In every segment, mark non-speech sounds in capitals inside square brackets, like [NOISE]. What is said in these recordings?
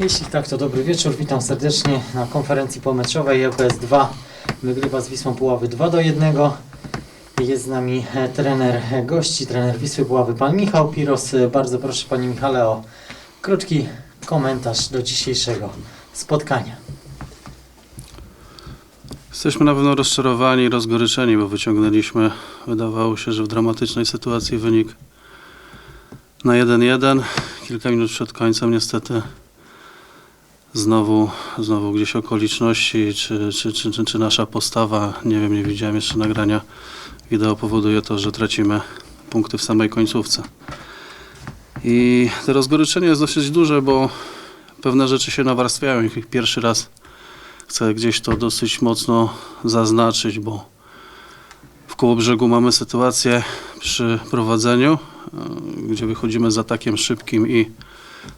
Jeśli tak, to dobry wieczór. Witam serdecznie na konferencji pomeczowej ŁKS 2. Wygrywa z Wisłą Puławy 2 do 1. Jest z nami e, trener gości, trener Wisły Puławy, pan Michał Piros. E, Bardzo proszę panie Michale o krótki komentarz do dzisiejszego spotkania. Jesteśmy na pewno rozczarowani, rozgoryczeni, bo wyciągnęliśmy, wydawało się, że w dramatycznej sytuacji wynik na 1-1. Kilka minut przed końcem niestety znowu, znowu gdzieś okoliczności, czy, czy, czy, czy, czy nasza postawa, nie wiem, nie widziałem jeszcze nagrania wideo, powoduje to, że tracimy punkty w samej końcówce. I to rozgoryczenie jest dosyć duże, bo pewne rzeczy się nawarstwiają. Ich pierwszy raz chcę gdzieś to dosyć mocno zaznaczyć, bo w Kołobrzegu mamy sytuację przy prowadzeniu, e, gdzie wychodzimy z atakiem szybkim i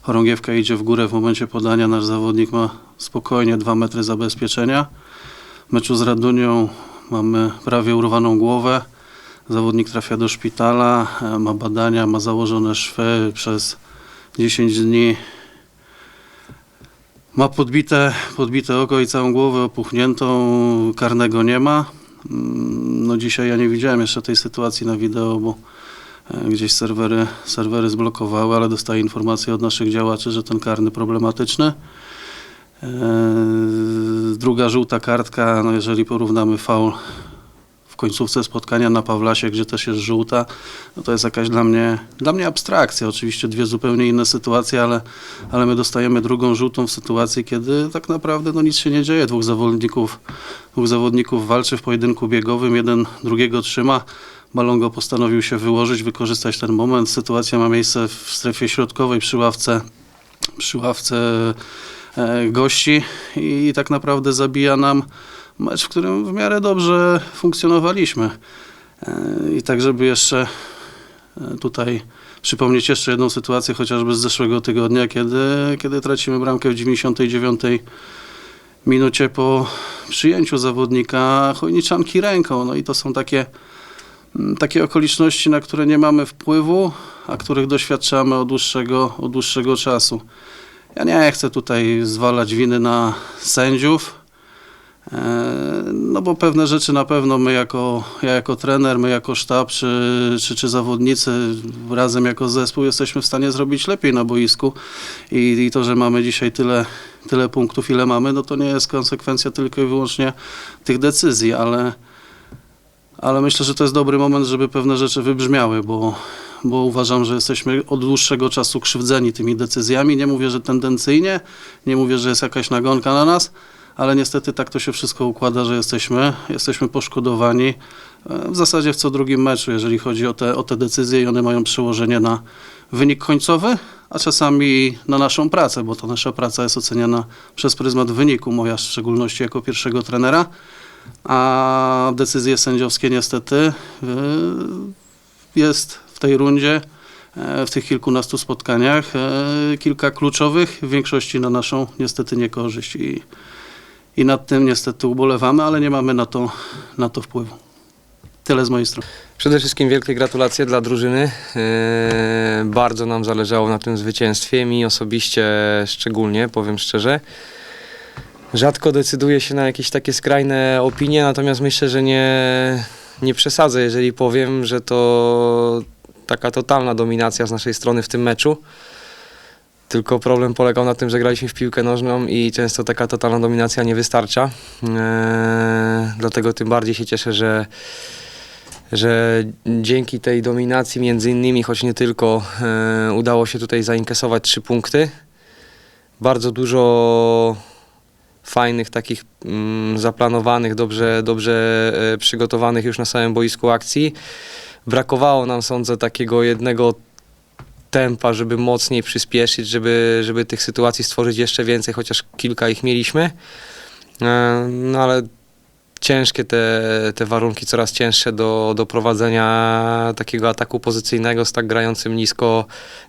chorągiewka idzie w górę w momencie podania. Nasz zawodnik ma spokojnie 2 metry zabezpieczenia. W meczu z Radunią mamy prawie urwaną głowę. Zawodnik trafia do szpitala, e, ma badania, ma założone szwy przez 10 dni ma podbite, podbite oko i całą głowę opuchniętą, karnego nie ma. Mm, No dzisiaj ja nie widziałem jeszcze tej sytuacji na wideo, bo gdzieś serwery, serwery zblokowały, ale dostaję informację od naszych działaczy, że ten karny problematyczny. E, Druga żółta kartka, no jeżeli porównamy faul w końcówce spotkania na Pawlasie, gdzie też jest żółta, no to jest jakaś dla mnie, dla mnie abstrakcja. Oczywiście dwie zupełnie inne sytuacje, ale, ale my dostajemy drugą żółtą w sytuacji, kiedy tak naprawdę no, nic się nie dzieje. Dwóch zawodników, dwóch zawodników walczy w pojedynku biegowym, jeden drugiego trzyma. Balongo postanowił się wyłożyć, wykorzystać ten moment. Sytuacja ma miejsce w strefie środkowej przy ławce, przy ławce e, gości i tak naprawdę zabija nam mecz, w którym w miarę dobrze funkcjonowaliśmy. E, I tak, żeby jeszcze e, tutaj przypomnieć jeszcze jedną sytuację, chociażby z zeszłego tygodnia, kiedy, kiedy tracimy bramkę w 99 minucie po przyjęciu zawodnika Chojniczanki ręką. No i to są takie, takie okoliczności, na które nie mamy wpływu, a których doświadczamy od dłuższego, od dłuższego czasu. Ja nie chcę tutaj zwalać winy na sędziów, e, no bo pewne rzeczy na pewno my jako, ja jako trener, my jako sztab czy, czy, czy zawodnicy razem jako zespół jesteśmy w stanie zrobić lepiej na boisku i, i to, że mamy dzisiaj tyle, tyle punktów, ile mamy, no to nie jest konsekwencja tylko i wyłącznie tych decyzji, ale, ale myślę, że to jest dobry moment, żeby pewne rzeczy wybrzmiały, bo, bo uważam, że jesteśmy od dłuższego czasu krzywdzeni tymi decyzjami. Nie mówię, że tendencyjnie, nie mówię, że jest jakaś nagonka na nas, ale niestety tak to się wszystko układa, że jesteśmy, jesteśmy poszkodowani e, w zasadzie w co drugim meczu, jeżeli chodzi o te, o te decyzje i one mają przełożenie na wynik końcowy, a czasami na naszą pracę, bo to nasza praca jest oceniana przez pryzmat wyniku, moja w szczególności jako pierwszego trenera, a decyzje sędziowskie niestety e, jest w tej rundzie, e, w tych kilkunastu spotkaniach e, kilka kluczowych, w większości na naszą niestety niekorzyść i, i nad tym niestety ubolewamy, ale nie mamy na to, na to wpływu. Tyle z mojej strony. Przede wszystkim wielkie gratulacje dla drużyny. Bardzo nam zależało na tym zwycięstwie, mi osobiście szczególnie, powiem szczerze. Rzadko decyduję się na jakieś takie skrajne opinie, natomiast myślę, że nie, nie przesadzę, jeżeli powiem, że to taka totalna dominacja z naszej strony w tym meczu. Tylko problem polegał na tym, że graliśmy w piłkę nożną i często taka totalna dominacja nie wystarcza. Eee, Dlatego tym bardziej się cieszę, że że dzięki tej dominacji między innymi, choć nie tylko, e, udało się tutaj zainkasować trzy punkty. Bardzo dużo fajnych, takich mm, zaplanowanych, dobrze, dobrze e, przygotowanych już na samym boisku akcji. Brakowało nam, sądzę, takiego jednego tempa, żeby mocniej przyspieszyć, żeby, żeby tych sytuacji stworzyć jeszcze więcej, chociaż kilka ich mieliśmy. E, No ale ciężkie te, te warunki, coraz cięższe do, do prowadzenia takiego ataku pozycyjnego z tak grającym nisko,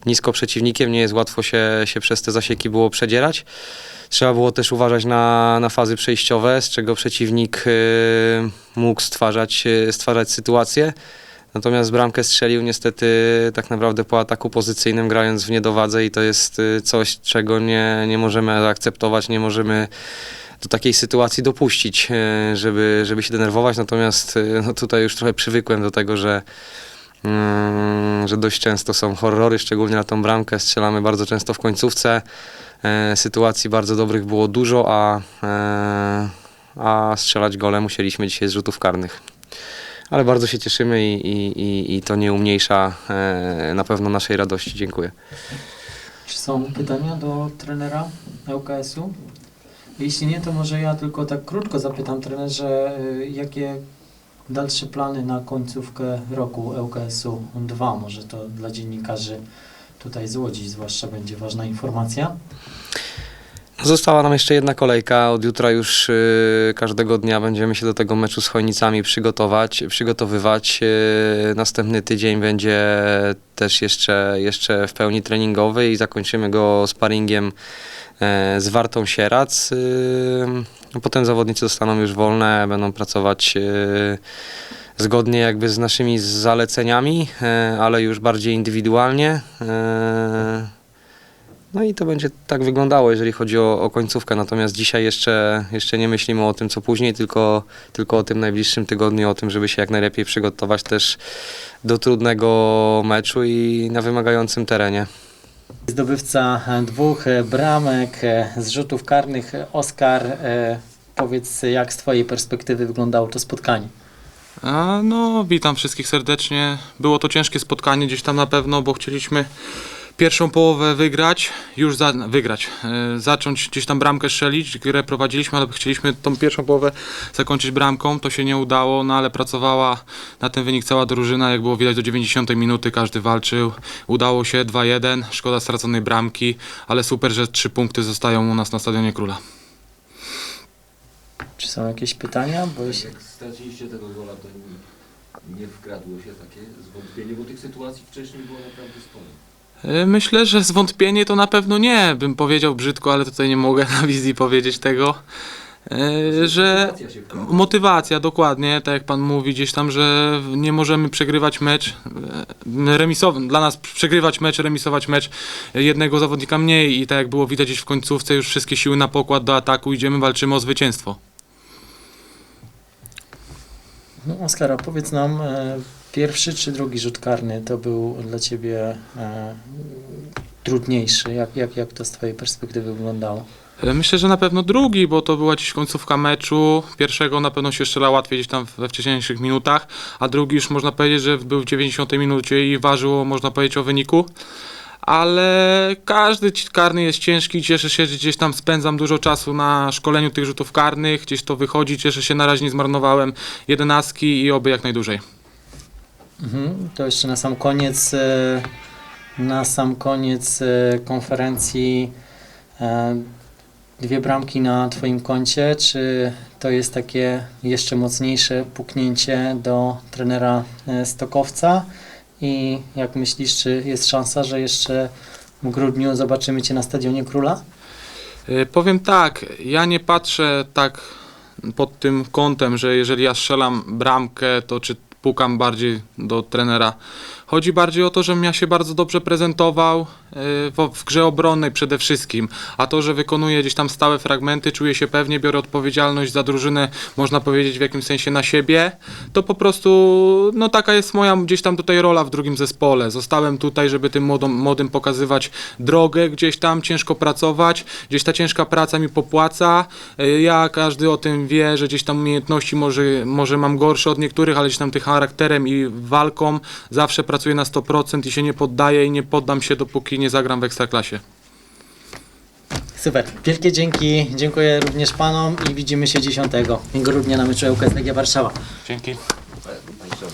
nisko przeciwnikiem. Nie jest łatwo się, się przez te zasieki było przedzierać. Trzeba było też uważać na, na fazy przejściowe, z czego przeciwnik y, mógł stwarzać, y, stwarzać sytuacje. Natomiast bramkę strzelił niestety tak naprawdę po ataku pozycyjnym, grając w niedowadze i to jest y, coś, czego nie, nie możemy akceptować, nie możemy do takiej sytuacji dopuścić, y, żeby, żeby się denerwować. Natomiast y, no tutaj już trochę przywykłem do tego, że, mm, że dość często są horrory, szczególnie na tą bramkę. Strzelamy bardzo często w końcówce. E, Sytuacji bardzo dobrych było dużo, a, e, a strzelać gole musieliśmy dzisiaj z rzutów karnych. Ale bardzo się cieszymy i, i, i, to nie umniejsza e, na pewno naszej radości. Dziękuję. Czy są pytania do trenera ŁKS-u? Jeśli nie, to może ja tylko tak krótko zapytam trenerze, y, jakie dalsze plany na końcówkę roku ŁKS-u 2? Może to dla dziennikarzy tutaj z Łodzi zwłaszcza będzie ważna informacja. Została nam jeszcze jedna kolejka. Od jutra już y, każdego dnia będziemy się do tego meczu z Chojnicami przygotować, przygotowywać. Y, następny tydzień będzie też jeszcze, jeszcze w pełni treningowy i zakończymy go sparingiem e, z Wartą Sierac. Y, no potem zawodnicy zostaną już wolne, będą pracować y, zgodnie jakby z naszymi zaleceniami, e, ale już bardziej indywidualnie. E, no i to będzie tak wyglądało, jeżeli chodzi o, o końcówkę. Natomiast dzisiaj jeszcze, jeszcze nie myślimy o tym, co później, tylko, tylko o tym najbliższym tygodniu, o tym, żeby się jak najlepiej przygotować też do trudnego meczu i na wymagającym terenie. Zdobywca dwóch bramek z rzutów karnych, Oskar. e, Powiedz, jak z Twojej perspektywy wyglądało to spotkanie? A, no, witam wszystkich serdecznie. Było to ciężkie spotkanie gdzieś tam na pewno, bo chcieliśmy pierwszą połowę wygrać, już za, wygrać, e, zacząć gdzieś tam bramkę strzelić, grę prowadziliśmy, ale chcieliśmy tą pierwszą połowę zakończyć bramką, to się nie udało, no ale pracowała na ten wynik cała drużyna, jak było widać do 90 minuty, każdy walczył, udało się 2-1, szkoda straconej bramki, ale super, że trzy punkty zostają u nas na Stadionie Króla. Czy są jakieś pytania? Bo jeśli... Jak straciliście tego gola, to nie, nie wkradło się takie zwątpienie, bo tych sytuacji wcześniej było naprawdę sporo. E, Myślę, że zwątpienie to na pewno nie, bym powiedział brzydko, ale tutaj nie mogę [LAUGHS] na wizji powiedzieć tego, e, że motywacja, dokładnie, tak jak pan mówi gdzieś tam, że nie możemy przegrywać mecz, e, remisowy, dla nas przegrywać mecz, remisować mecz jednego zawodnika mniej i tak jak było widać gdzieś w końcówce, już wszystkie siły na pokład do ataku, idziemy, walczymy o zwycięstwo. No, Oskar, powiedz nam, e, pierwszy czy drugi rzut karny to był dla Ciebie e, trudniejszy? Jak, jak, jak to z Twojej perspektywy wyglądało? E, Myślę, że na pewno drugi, bo to była gdzieś końcówka meczu. Pierwszego na pewno się strzela łatwiej gdzieś tam we wcześniejszych minutach, a drugi już można powiedzieć, że był w 90 minucie i ważyło, można powiedzieć, o wyniku. Ale każdy karny jest ciężki, cieszę się, że gdzieś tam spędzam dużo czasu na szkoleniu tych rzutów karnych, gdzieś to wychodzi, cieszę się, na razie nie zmarnowałem jedenastki i oby jak najdłużej. Mhm. To jeszcze na sam koniec, e, na sam koniec e, konferencji e, dwie bramki na Twoim koncie. Czy to jest takie jeszcze mocniejsze puknięcie do trenera Stokowca? I jak myślisz, czy jest szansa, że jeszcze w grudniu zobaczymy Cię na Stadionie Króla? Powiem tak, ja nie patrzę tak pod tym kątem, że jeżeli ja strzelam bramkę, to czy pukam bardziej do trenera. Chodzi bardziej o to, żebym ja się bardzo dobrze prezentował y, w, w grze obronnej przede wszystkim. A to, że wykonuję gdzieś tam stałe fragmenty, czuję się pewnie, biorę odpowiedzialność za drużynę, można powiedzieć w jakimś sensie na siebie, to po prostu no taka jest moja gdzieś tam tutaj rola w drugim zespole. Zostałem tutaj, żeby tym młodym, młodym pokazywać drogę, gdzieś tam ciężko pracować, gdzieś ta ciężka praca mi popłaca. Y, Ja, każdy o tym wie, że gdzieś tam umiejętności może, może mam gorsze od niektórych, ale gdzieś tam tym charakterem i walką zawsze pracuję na 100% i się nie poddaję i nie poddam się, dopóki nie zagram w Ekstraklasie. Super. Wielkie dzięki. Dziękuję również Panom i widzimy się 10 grudnia na meczu ŁKS Legia Warszawa. Dzięki.